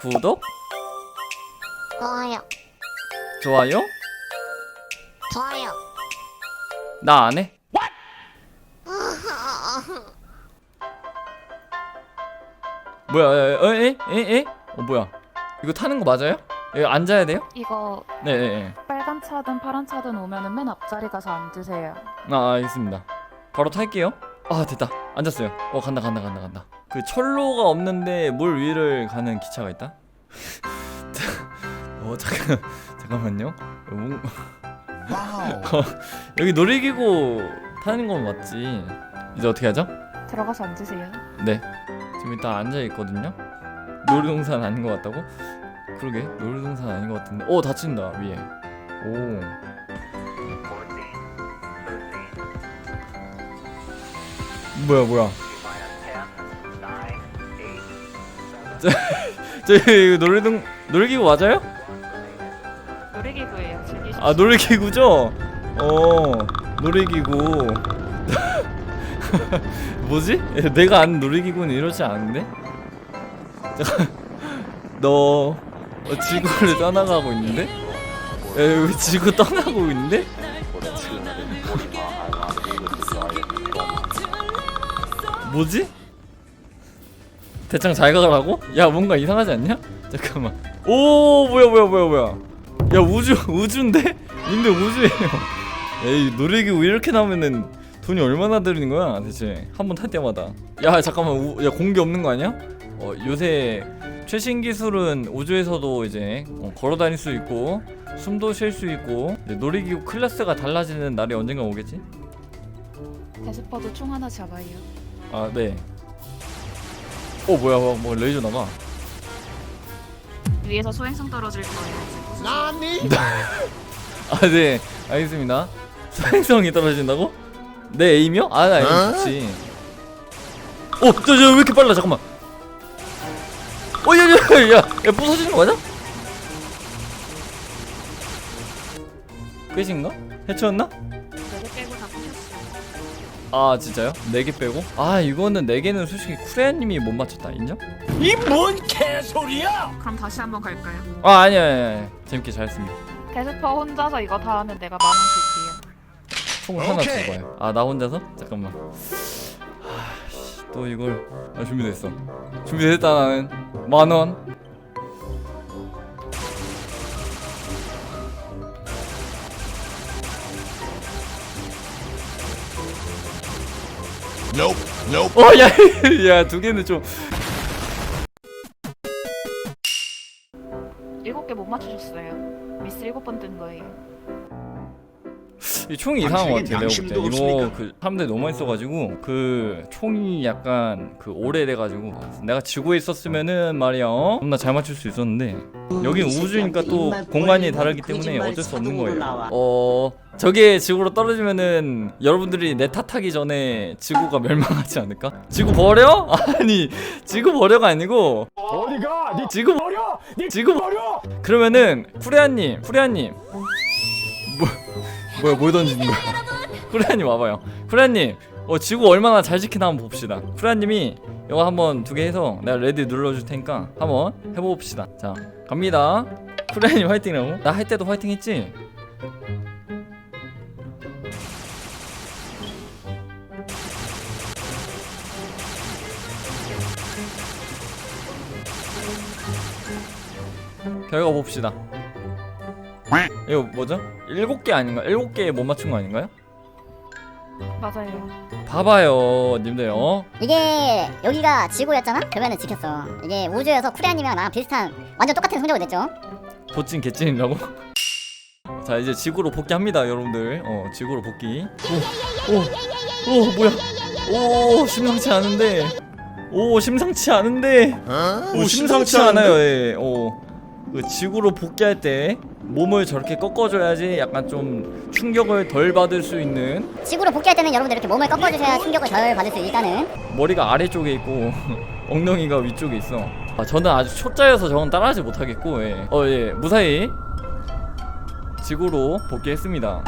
구독, 좋아요. 좋아요. 좋아요. 나 안 해. 뭐야? 에, 에, 에, 에? 어 뭐야? 이거 타는 거 맞아요? 여기 앉아야 돼요? 이거 네, 네, 네. 빨간 차든 파란 차든 오면은 맨 앞자리 가서 앉으세요. 아, 알겠습니다. 바로 탈게요. 아, 됐다. 앉았어요. 어, 간다, 간다, 간다, 간다. 그 철로가 없는데 물 위를 가는 기차가 있다. 어, 잠깐, 잠깐만요. 어, 여기 놀이기구 타는 건 맞지. 이제 어떻게 하죠? 들어가서 앉으세요. 네. 지금 일단 앉아 있거든요. 놀이동산 아닌 것 같다고? 그러게 놀이동산 아닌 것 같은데. 오 다친다 위에. 오. 뭐야 뭐야. 저, 저 이거 놀이동 놀이기구 맞아요? 놀이기구예요. 즐기십시오. 아 놀이기구죠? 어 놀이기구 뭐지? 내가 아는 놀이기구는 이러지 않은데? 잠깐 너 어, 지구를 떠나가고 있는데? 야, 여기 지구 떠나고 있는데? 뭐지? 대창 잘 가라고? 야 뭔가 이상하지 않냐? 잠깐만 오 뭐야 뭐야 뭐야 뭐야 야 우주 우주인데? 님들 우주예요. 에이 놀이기구 이렇게 나오면은 돈이 얼마나 들리는 거야 대체 한 번 탈 때마다. 야 잠깐만 우, 야 공기 없는 거 아니야? 어 요새 최신 기술은 우주에서도 이제 어, 걸어 다닐 수 있고 숨도 쉴 수 있고 놀이기구 클래스가 달라지는 날이 언젠가 오겠지? 데스퍼도 총 하나 잡아요. 아 네. 어 뭐야 뭐, 뭐 레이저 나가. 위에서 소행성 떨어질 거예요. 아네 알겠습니다. 소행성이 떨어진다고? 내 에임이요? 아, 나 에임 좋지. 어, 저, 저, 왜 이렇게 빨라? 잠깐만. 어, 야, 야, 야, 야, 야, 부서지는 거 맞아? 끝인가? 해치웠나? 아, 진짜요? 네개 빼고? 아, 이거는 네 개는 솔직히 쿠레아님이 못 맞췄다. 인정? 그럼 다시 한번 갈까요? 아, 아니야, 아니야, 아니야. 재밌게 잘했습니다. 데스퍼 혼자서 이거 다 하면 내가 만 원 줄게요. 총을 하나 들고요. 아, 나 혼자서? 잠깐만. 하씨, 또 이걸 아, 준비됐어. 준비됐다 나는 만 원. Nope, nope. 어, 야, 야, 두 개는 좀. 일곱 개 못 맞추셨어요. 미스 일곱 번 뜬 거예요. 이 총이 이상한 것 같아. 내가 볼 때. 양심도 이거 없습니까? 그 사람들이 너무 많이 써가지고 그 총이 약간 그 오래돼가지고 내가 지구에 있었으면은 말이야, 어? 나잘 맞출 수 있었는데 여긴 우주니까 또 공간이 다르기 때문에 어쩔 수 없는 거예요. 어, 저게 지구로 떨어지면은 여러분들이 내 탓하기 전에 지구가 멸망하지 않을까? 지구 버려? 아니, 지구 버려가 아니고 어디가? 니 지구 버려! 니 지구 버려! 그러면은 쿠레아님, 쿠레아님, 뭐 뭐야 뭘 던지는 거야? 쿠레아님 와봐요. 쿠레아님, 어 지구 얼마나 잘 지키나 한번 봅시다. 쿠레아님이 이거 한번 두 개 해서 내가 레드 눌러줄 테니까 한번 해봅시다. 자 갑니다. 쿠레아님 화이팅이라고? 나 할 때도 화이팅 했지? 결과 봅시다. 이거 뭐죠? 일곱 개 아닌가? 일곱 개못 맞춘 거 아닌가요? 맞아요. 봐봐요, 님들. 어? 이게 여기가 지구였잖아? 그러면은 지켰어. 이게 우주여서 쿠레아님이랑 나랑 비슷한 완전 똑같은 성적을 냈죠. 도찐 개찐이라고? 자 이제 지구로 복귀합니다, 여러분들. 어, 지구로 복귀. 오, 오, 오, 뭐야? 오, 심상치 않은데. 오, 심상치 않은데. 어? 오, 심상치 않아요. 예. 오, 그 지구로 복귀할 때 몸을 저렇게 꺾어줘야지 약간 좀 충격을 덜 받을 수 있는 지구로 복귀할 때는 여러분들 이렇게 몸을 꺾어주셔야 충격을 덜 받을 수 있다는. 머리가 아래쪽에 있고 엉덩이가 위쪽에 있어. 아, 저는 아주 초짜여서 저건 따라하지 못하겠고, 예. 어, 예. 무사히 지구로 복귀했습니다.